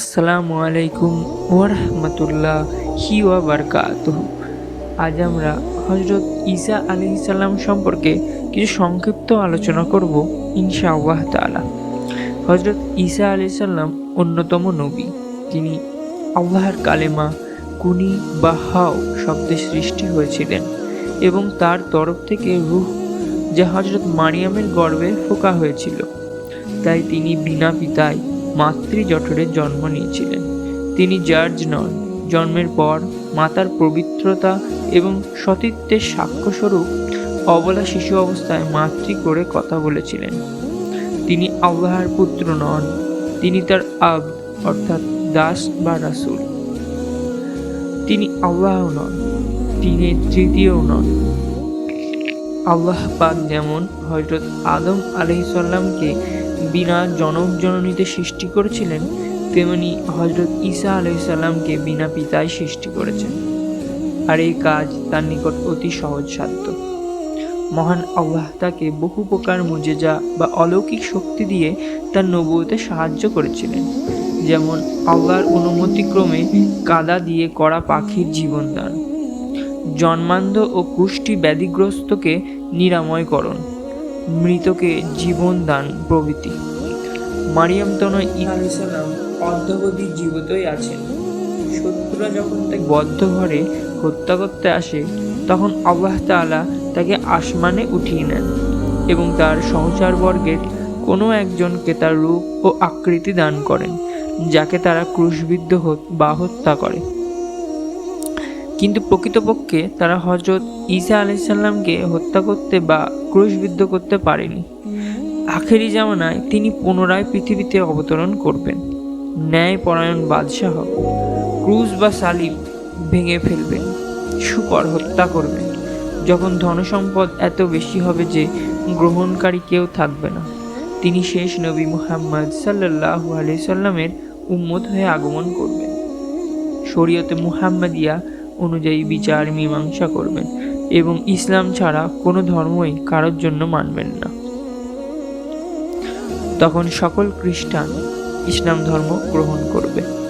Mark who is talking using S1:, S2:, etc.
S1: আসসালামু আলাইকুম ওরহমতুল্লাহ হি ওয়া বারকাতুহু। আজ আমরা হজরত ঈসা আলি সাল্লাম সম্পর্কে কিছু সংক্ষিপ্ত আলোচনা করব ইনশাআল্লাহ তাআলা। হজরত ঈসা আলি সাল্লাম অন্যতম নবী। তিনি আল্লাহর কালেমা কুনি বা হাও শব্দে সৃষ্টি হয়েছিলেন এবং তার তরফ থেকে রুহ যা হজরত মারিয়ামের গর্ভে ফোকা হয়েছিল। তাই তিনি বিনা পিতায় মাতৃ জঠরে জন্ম নিয়েছিলেন। তিনি জার্জ নন। জন্মের পর মাতার পবিত্রতা এবং সতীত্বের সাক্ষ্যস্বরূপ অবলা শিশু অবস্থায় মাতৃ করে কথা বলেছিলেন। তিনি আল্লাহর পুত্র নন। তিনি তার আব অর্থাৎ দাস বা রাসূল। তিনি আল্লাহ নন। তিনি তৃতীয় নন। আল্লাহ পাক যেমন হজরত আদম আলহিসাল্লামকে বিনা জনক জননীতে সৃষ্টি করেছিলেন, তেমনি হজরত ঈসা আলহিসাল্লামকে বিনা পিতায় সৃষ্টি করেছেন। আর এই কাজ তার নিকট অতি সহজসাধ্য মহান আল্লাহ তাকে বহু প্রকার মুজেজা বা অলৌকিক শক্তি দিয়ে তার নবুতে সাহায্য করেছিলেন। যেমন আল্লাহর অনুমতিক্রমে কাদা দিয়ে করা পাখির জীবনদান, জন্মান্ধ ও কুষ্টি ব্যাধিগ্রস্তকে নিরাময়করণ। মৃতকে জীবন দান প্রভৃতি। মারিয়াম তনয় ইহা আলাইসাল্লাম অর্ধবধি জীবিতই আছেন শত্রুরা যখন তাকে বদ্ধ ঘরে হত্যা করতে আসে তখন আল্লাহ তাআলা তাকে আসমানে উঠিয়ে নেন এবং তার সহচারবর্গের কোনো একজনকে তার রূপ ও আকৃতি দান করেন যাকে তারা ক্রুশবিদ্ধ বা হত্যা করে। কিন্তু প্রকৃতপক্ষে তারা হজরত ঈসা আলাইসাল্লামকে হত্যা করতে বা ক্রুশবিদ্ধ করতে পারেনি। আখেরি জামানায় তিনি পুনরায় পৃথিবীতে অবতরণ করবেন। ন্যায়পরায়ণ বাদশাহ ক্রুজ বা সালিব ভেঙে ফেলবেন, শুকর হত্যা করবেন, যখন ধনসম্পদ এত বেশি হবে যে গ্রহণকারী কেউ থাকবে না। তিনি শেষ নবী মুহাম্মদ সাল্লাল্লাহু আলাইহি সাল্লামের উম্মত হয়ে আগমন করবেন। শরীয়তে মুহাম্মাদিয়া অনুযায়ী বিচার মীমাংসা করবেন এবং ইসলাম ছাড়া কোনো ধর্মই কারোর জন্য মানবেন না। তখন সকল খ্রিস্টান ইসলাম ধর্ম গ্রহণ করবে।